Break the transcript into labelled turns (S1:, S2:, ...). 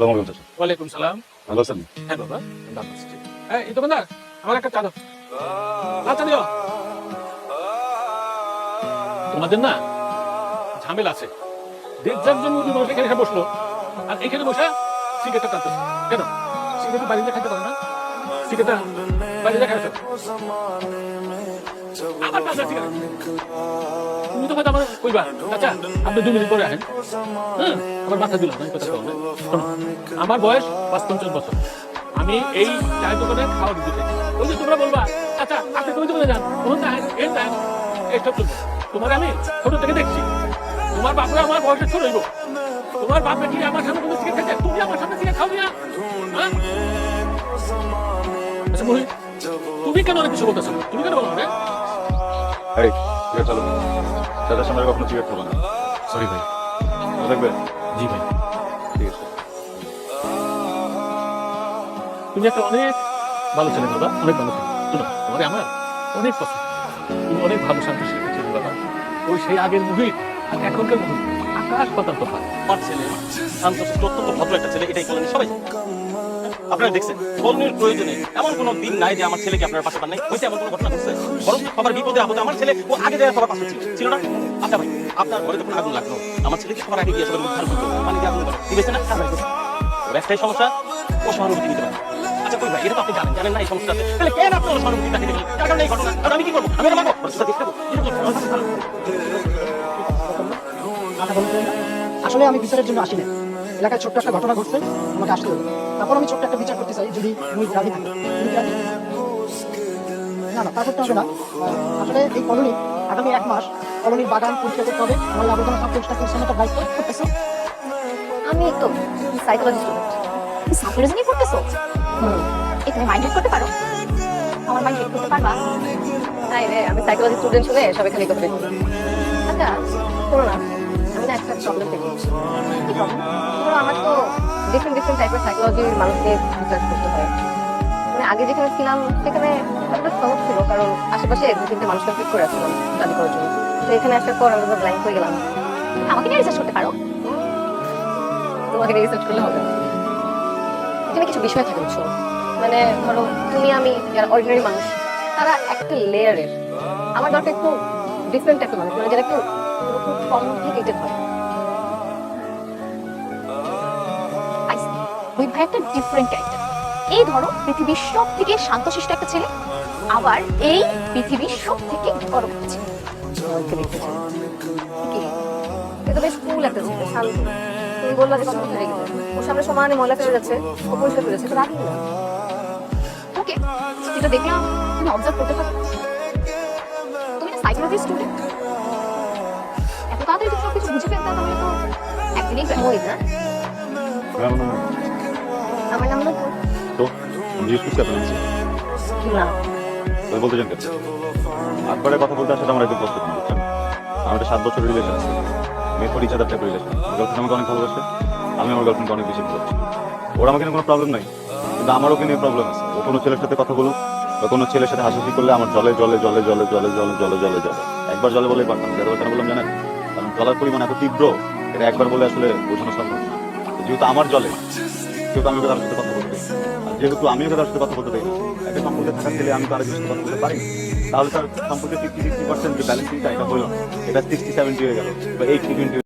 S1: সালাম আলাইকুম
S2: ওয়ালাইকুম সালাম।
S1: ভালো আছেন?
S2: হ্যাঁ বাবা ভালো আছি। এই, দোকানদার আমার একটা চা দাও আচ্ছা দিও তোমাদের না ঝামেলা আছে। দেড় চারজন মুরগি মানুষ এখানে এসে বসল। আর এখানে বসে সিগারেটটা টানতেছে। কেন? সিগারেট বাড়িতে খাইতে পারো না? সিগারেটটা বাড়িতে খাইতে আমার বয়স পাঁচ পঞ্চাশ বছর আমি এই চায়ের দোকানে খাওয়া দিতে চাই ওই যে তোমরা বলবা আপনি তুমি দোকানে যান তখন তোমার আমি ছোট থেকে দেখছি তোমার বাপরা আমার বয়সে ছোট তোমার কি আমার সামনে খাচ্ছে তুমি আমার সামনে খাও না? আচ্ছা তুমি কেন অনেক কিছু বলতেছো তুমি কেন বলো না
S1: এই ঠিক চলো। সামনে কখনো সিগারেট খাব না।
S2: সরি ভাই।
S1: ভালো থাকবে?
S2: জি ভাই।
S1: ঠিক আছে।
S2: তুমি একটা অনেক ভালো ছেলে বাবা অনেক ভালো ছেলে। শোনো তোমার আমার অনেক পছন্দ। তুমি অনেক ভালো শান্ত শিখেছিলে বাবা। ওই সেই আগের মুভি আর এখনকার মুভি আকাশ পাতাল তফাৎ
S3: আমার ছেলে শান্তশিষ্ট অত্যন্ত ভদ্র একটা ছেলে এটাই কলোনি সবাই। আপনারা দেখছেন কলোনির প্রয়োজনে এমন কোনো দিন নাই যে আমার ছেলেকে আপনার পাশে পান নাই। হয়েছে এমন কোনো ঘটনা ঘটছে। বরং সবার বিপদে আপদে আমার ছেলে ও আগে দেওয়া সবার পাশে ছিল। ছিল না? আচ্ছা ভাই, আপনার ঘরে যখন আগুন লাগল। আমার ছেলেকে সবার আগে গিয়ে সবার উদ্ধার পানি দিয়ে আগুন না? হ্যাঁ। ওর একটাই সমস্যা, ও সহানুভূতি পারে আচ্ছা কই ভাই, এটা তো আপনি জানেন। জানেন না এই সমস্যা তাহলে কেন সহানুভূতি দেখাতে গেলেন তার কারণে এই ঘটনা? আমি কি করব? আমি দেখতে
S4: না। আসলে আমি বিচারের জন্য আসিনি। এলাকায় ছোট্ট একটা ঘটনা ঘটছে, আমাকে আসতে হবে। তারপর আমি ছোট্ট একটা বিচার করতে চাই, যদি মুই রাজি থাকি? না না, তা করতে হবে না। আসলে এই কলোনি আগামী এক মাস কলোনির বাগান পরিষ্কার করতে হবে। আমার আবেদন সব চেষ্টা করছে একটা দায়িত্ব করতেছে।
S5: আমি তো সাইকোলজি তুমি সাইকোলজি নিয়ে পড়তেছো? তুমি মাইন্ড করতে পারো। আমার মাইন্ড করতে পারবা। তাই রে আমি সাইকোলজি স্টুডেন্ট শুনে সব এখানে করতে আচ্ছা শোনো না। না একটা প্রবলেম পেয়ে গেছি কি প্রবলেম ধরো আমার তো ডিফারেন্ট ডিফারেন্ট টাইপের সাইকোলজির মানুষকে রিসার্চ করতে হয়। মানে আগে যেখানে ছিলাম, সেখানে একটা সহজ ছিল, কারণ আশেপাশে দু, তিনটে মানুষকে পিক করে আসছিলাম স্টাডি করার জন্য। তো এখানে আসার পর আমি ব্ল্যাঙ্ক হয়ে গেলাম। আমাকে নিয়ে রিসার্চ করতে পারো? তোমাকে রিসার্চ করলে হবে। এখানে কিছু বিষয় থাকে, বুঝছ? মানে ধরো, তুমি, আমি যারা অর্ডিনারি মানুষ, তারা একটা লেয়ারের আমার দরকার একটু ডিফারেন্ট টাইপের মানুষ মানে যারা একটু কমপ্লিকেটেড হয় I see. ওই ভাই একটা ডিফারেন্ট ক্যারেক্টার এই ধরো, পৃথিবীর সব থেকে শান্তশিষ্ট একটা ছেলে, আবার এই পৃথিবীর সব থেকে একটা ছেলে আমাকে দেখতে চাই। কি? এ তো বেশ একটা ছেলে শান্ত তুমি যে যাবে সামনে সমানে ময়লা ফেলে যাচ্ছে ও করে ওকে যেটা দেখলাম সাইকোলজি স্টুডেন্ট না
S1: কেমন মনে
S5: আমার নাম
S1: তো আপনার কাছে।
S5: না
S1: বলতে চান কেন আকবরের কথা বলতে আসলে আমার একদম প্রস্তুত বুঝছেন আমার একটা সাত বছরের রিলেশন আছে মেয়ে ফর ইচ রিলেশন গার্লফ্রেন্ড আমাকে অনেক ভালোবাসে আমি আমার গার্লফ্রেন্ডকে অনেক বেশি ভালোবাসি ওর আমাকে কোনো প্রবলেম নাই কিন্তু আমারও ওকে প্রবলেম আছে ও কোনো ছেলের সাথে কথা বলুক বা কোনো ছেলের সাথে হাসাহাসি করলে আমার জলে জলে জলে জলে জলে জলে জলে জলে জলে একবার জলে বলেই পারতাম কেন বললাম জানেন জলের পরিমাণ এত তীব্র, এটা একবার বলে আসলে বোঝানো সম্ভব যেহেতু আমার জলে, সেহেতু আমি তার সাথে কথা বলতে আর যেহেতু আমি তার সাথে কথা বলতে পারি একটা সম্পর্কে থাকার ছেলে আমি তার সাথে কথা বলতে পারি তাহলে তার সম্পর্কে ফিফটি সিক্সটি পার্সেন্ট যে ব্যালেন্সিংটা এটা হলো, এটা সিক্সটি সেভেন্টি হয়ে গেল, বা এইটি টোয়েন্টি